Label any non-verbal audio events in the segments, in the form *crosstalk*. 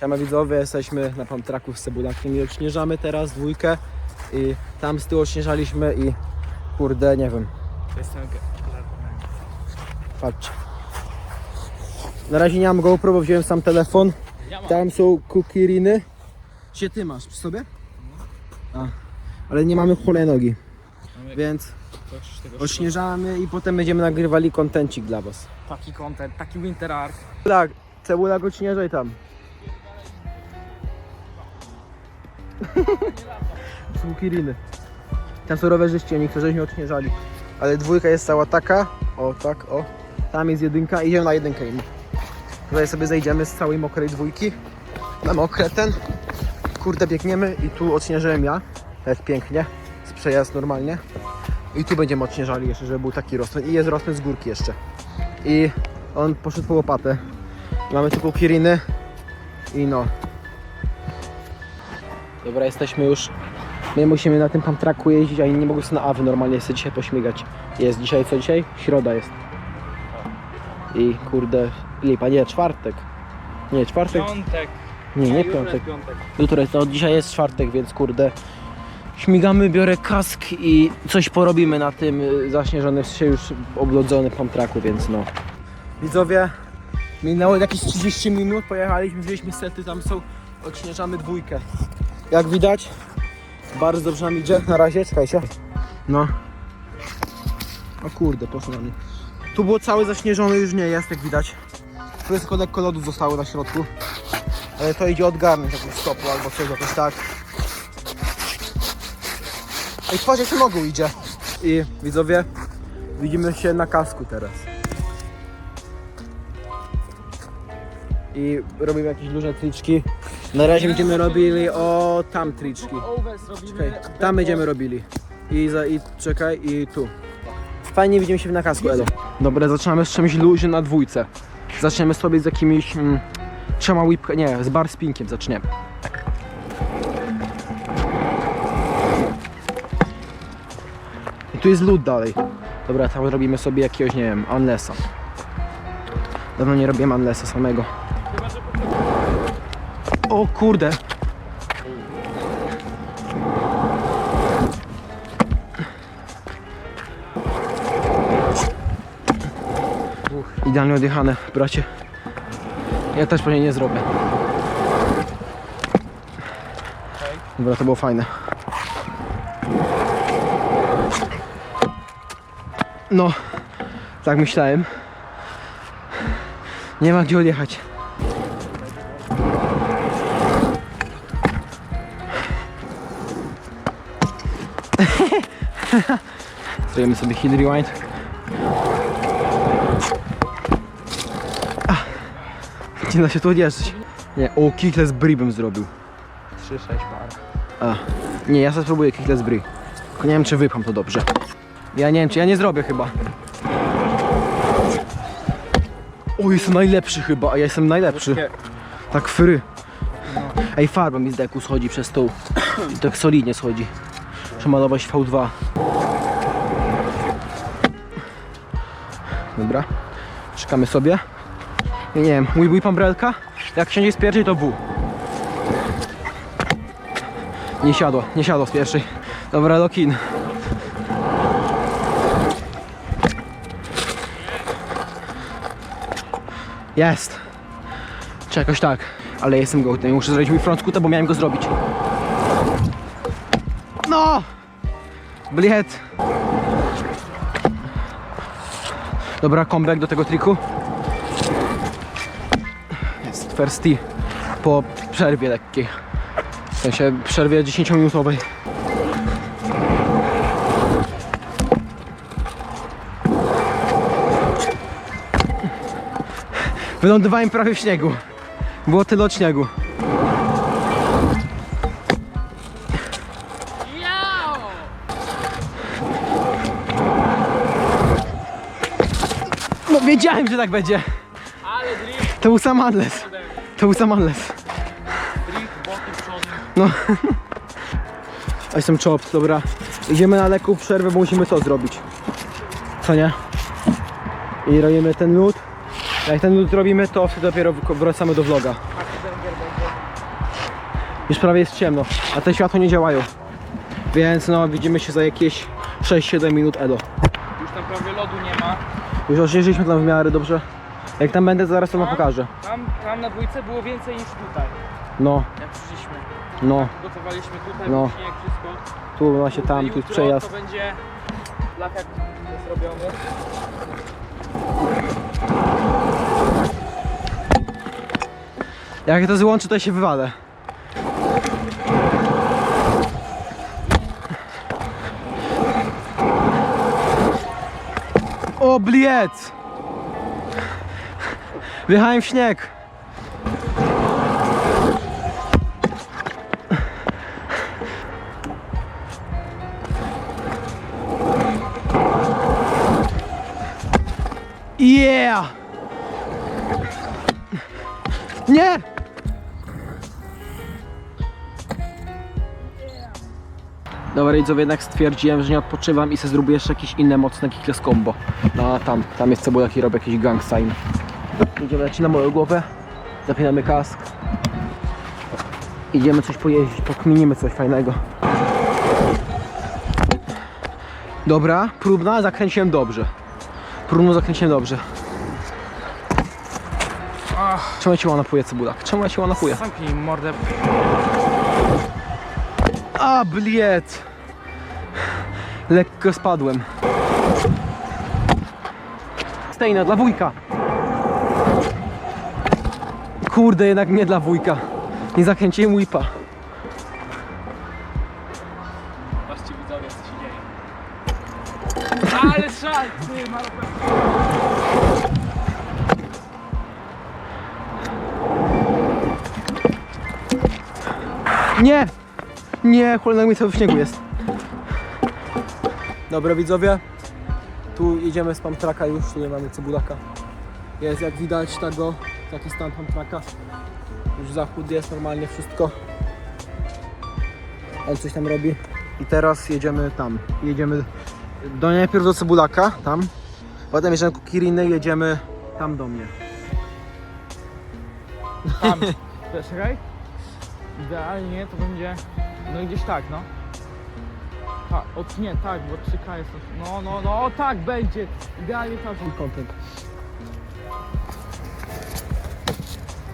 Siema widzowie, jesteśmy na Pamtraku z Cebulakiem i odśnieżamy teraz dwójkę i tam z tyłu odśnieżaliśmy i kurde, nie wiem, Jestem patrzcie. Na razie nie mam GoPro, bo wziąłem sam telefon. Tam są kukiriny. Gdzie ty masz? Przy sobie? A, ale nie mamy hulajnogi, Mamy więc odśnieżamy i potem będziemy nagrywali kontencik dla was. Taki content, taki winter arc. Tak, cebulak odśnieżaj tam. *laughs* są kiriny. Tam są rowerzyści, niektórzy nie odśnieżali. Ale dwójka jest cała taka. O, tak, o. Tam jest jedynka, idziemy na jedynkę im. Tutaj sobie zejdziemy z całej mokrej dwójki. Na mokre ten. Kurde, biegniemy i tu odśnieżyłem ja. Tak pięknie. Z przejazd normalnie. I tu będziemy odśnieżali jeszcze, żeby był taki rozpęd. I jest rozpęd z górki jeszcze. I on poszedł po łopatę. Mamy tu kiriny. I no. Dobra, jesteśmy już. My musimy na tym pamtraku jeździć, a inni nie mogą sobie na awy normalnie sobie dzisiaj pośmigać. Jest dzisiaj co dzisiaj? Środa jest. I kurde, lipa, nie, czwartek. Nie, czwartek. Piątek. Nie, nie piątek. Jutro jest, to dzisiaj jest czwartek, więc kurde. Śmigamy, biorę kask i coś porobimy na tym y, zaśnieżonym, się już oblodzony pamtraku, więc no. Widzowie, minęło jakieś 30 minut, pojechaliśmy, wzięliśmy sety, tam są, odśnieżamy dwójkę. Jak widać, bardzo dobrze nam idzie, na razie, czekajcie. No. O kurde, poszło na mnie. Tu było całe zaśnieżone, już nie jest, jak widać. Tu jest tylko lekko lodu zostało na środku. Ale to idzie odgarnąć jakąś stopu albo coś jakoś tak. Ej, patrz jak nogą idzie. I widzowie, widzimy się na kasku teraz. I robimy jakieś duże triczki. Na razie będziemy robili o tam triczki. Czekaj, tam będziemy robili. I, za, i czekaj, i tu. Fajnie widzimy się na kasku, Edo. Dobra, zaczynamy z czymś luźnym na dwójce. Zaczniemy sobie z jakimiś mm, trzema whip... Nie, z bar spinkiem zaczniemy. I tu jest lód dalej. Dobra, tam robimy sobie jakiegoś, nie wiem, unlessa. Dawno nie robiłem unlessa samego. O kurde! Idealnie odjechane, bracie. Ja też pewnie nie zrobię. Dobra, to było fajne. No, tak myślałem. Nie ma gdzie odjechać. *laughs* Zrobimy sobie hill rewind. Nie da się tu odjeżdżać. Nie, o kickless brie bym zrobił. 3-6 par. A, nie, ja sobie spróbuję kickless brie. Tylko nie wiem czy wypcham to dobrze. Ja nie wiem czy ja nie zrobię chyba. O, jestem najlepszy chyba, a ja jestem najlepszy. Tak fry. Ej, farba mi z deku schodzi przez tą. I *coughs* tak solidnie schodzi. Przemalować V2. Dobra. Czekamy sobie. Nie wiem, mój bój pambrelka? Jak wsiądzie z pierwszej to W. Nie siadło, nie siadło z pierwszej. Dobra, lokin. Jest. Czy jakoś tak. Ale jestem gołtem. Muszę zrobić mój front bo miałem go zrobić. No! Bliet. Dobra, comeback do tego triku. Jest first po przerwie lekkiej. W sensie przerwie 10-minutowej. Wylądowałem prawie w śniegu. Było tyle od śniegu. Wiedziałem, że tak będzie. Ale drift, To był sam Adles. To był sam Adles. drift, boki, przodem. No. A jestem chopped, dobra. Idziemy na lekką przerwę, bo musimy to zrobić. Co nie? I robimy ten lód. Jak ten lód zrobimy, to wtedy dopiero wracamy do vloga. Już prawie jest ciemno, a te światła nie działają. Więc no, widzimy się za jakieś 6-7 minut Edo. Już tam prawie lodu nie ma. Już odśnieżyliśmy tam w miarę dobrze. Jak tam będę, zaraz to wam pokażę. Tam, tam na dwójce było więcej niż tutaj, No, jak przyszliśmy. no, Gotowaliśmy tutaj, No. no. śnieg, wszystko. tu właśnie tam, tu jest Jutro przejazd. to będzie lak jak jest robiony. Jak to złączy, to się wywalę. O, bliec! Wjechałem w śnieg. Yeah! Nie! Dobra, widzowie, jednak stwierdziłem, że nie odpoczywam i sobie zrobię jeszcze jakieś inne mocne kickless combo. No a tam, tam jest cebulak i robię jakiś gang sign. Idziemy leci na moją głowę, zapinamy kask. Idziemy coś pojeździć, pokminimy coś fajnego. Dobra, próbna, zakręciłem dobrze. Próbną zakręciłem dobrze. Czemu ja cię łapuję cebulak? Czemu ja cię zamknij mordę. A, bliet! Lekko spadłem. Stejna dla wujka. Kurde, jednak nie dla wujka. Nie zakręciłem whipa. Patrzcie widzowie, co się dzieje. Ale szal, ty. Nie! Nie, cholera mi to w śniegu jest. Dobra widzowie, tu jedziemy z pamtraka już, tu nie mamy cebulaka. Jest jak widać tego, taki stan pamtraka. Już zachód jest normalnie wszystko. Ale coś tam robi. I teraz jedziemy tam. Jedziemy do najpierw do cebulaka, tam. Potem jedziemy ku Kiriny i jedziemy tam do mnie. Tam. *laughs* Czekaj. Idealnie to będzie, no gdzieś tak, no. Tak, od nie, tak, bo 3K jest, no, no, no, tak będzie. Idealnie tak. Content.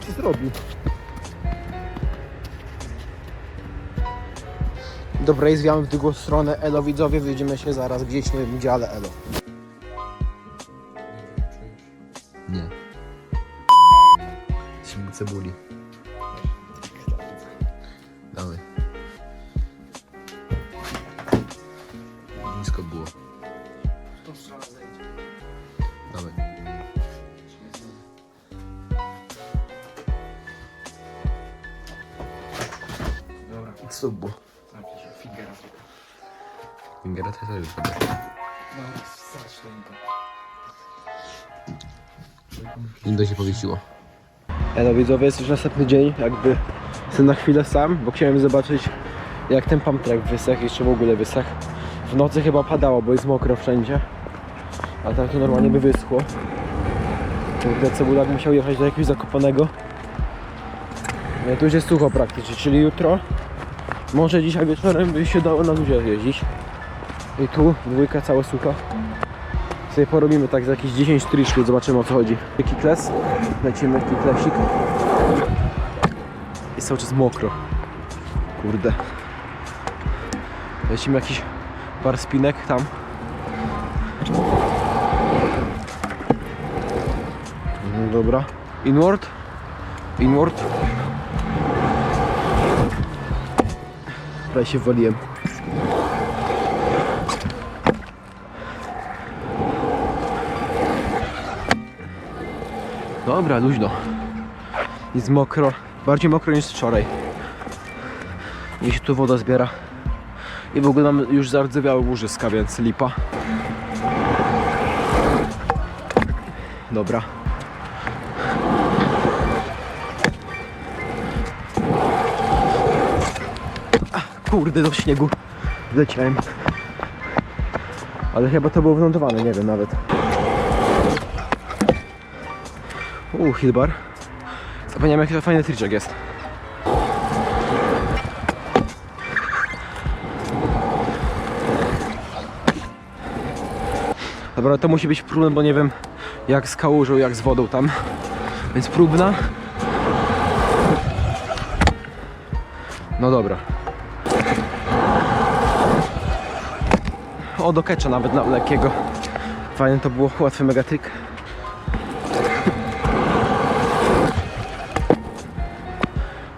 Co zrobił? Dobra, i zwiamy w drugą stronę. Elo widzowie, wyjdziemy się zaraz gdzieś, nie wiem gdzie, ale elo. Nie. Cebuli. Było? zamknij się, figera. Fingera to już chyba. No, stracz to. Indo się powiesiło. Elo widzowie, jest już następny dzień, jakby jestem na chwilę sam, bo chciałem zobaczyć jak ten pamtrek wysechł, jeszcze w ogóle wysechł. W nocy chyba padało, bo jest mokro wszędzie. A tak to normalnie by wyschło. Kurde, cebulak musiał jechać do jakiegoś zakopanego. No tu już jest sucho praktycznie, czyli jutro. Może dzisiaj wieczorem by się dało na ludzie jeździć. I tu dwójka cała sucha. Sobie porobimy tak za jakieś 10 triszków, zobaczymy o co chodzi. Kikles, lecimy kiklesik. Jest cały czas mokro. Kurde. Lecimy jakiś par spinek tam. No dobra. Inward. Inward. Prawie się waliłem. Dobra, luźno. Jest mokro. Bardziej mokro niż wczoraj. I się tu woda zbiera. I w ogóle nam już zardzewiały łożyska, więc lipa. Dobra. kurde do śniegu leciałem. Ale chyba to było wylądowane, nie wiem nawet. Uuu, hillbar. Zapomniałem jaki to fajny triczek jest. Dobra, to musi być próbna, bo nie wiem jak z kałużą, jak z wodą tam. Więc próbna. No dobra. O, do nawet na lekkiego. Fajnie to było, łatwy megatryk.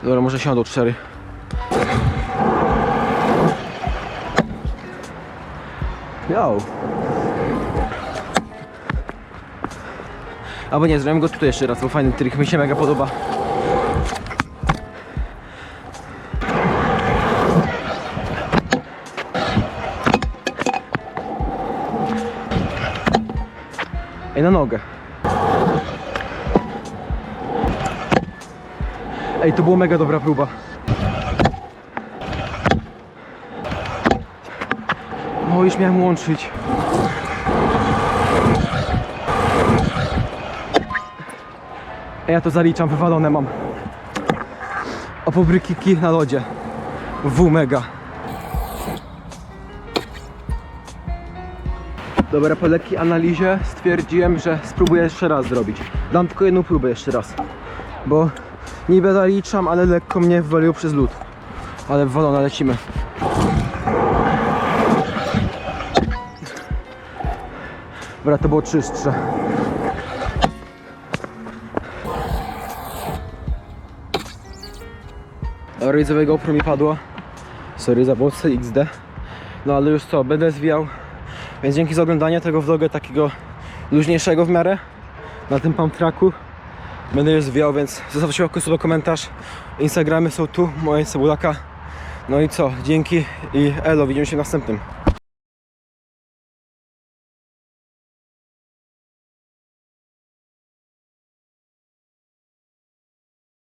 Dobra, może siądą cztery. Yo. Albo nie, zrobimy go tutaj jeszcze raz, bo fajny trik, mi się mega podoba. Na nogę. Ej, to była mega dobra próba. No, już miałem łączyć. Ej, ja to zaliczam, wywalone mam. O pobrykiki na lodzie. W mega. Dobra, po lekkiej analizie stwierdziłem, że spróbuję jeszcze raz zrobić. Dam tylko jedną próbę jeszcze raz. Bo niby zaliczam, ale lekko mnie wywaliło przez lód. Ale wywalone, lecimy. Dobra, to było czystsze. Rydzowe GoPro mi padło. Sorry za bolce XD. No ale już co, będę zwijał. Więc dzięki za oglądanie tego vloga takiego luźniejszego w miarę na tym pump tracku. Będę już zwijał, więc zostawcie łapkę, suba, komentarz. Instagramy są tu, moje cebulaka. No i co, dzięki i elo, widzimy się w następnym.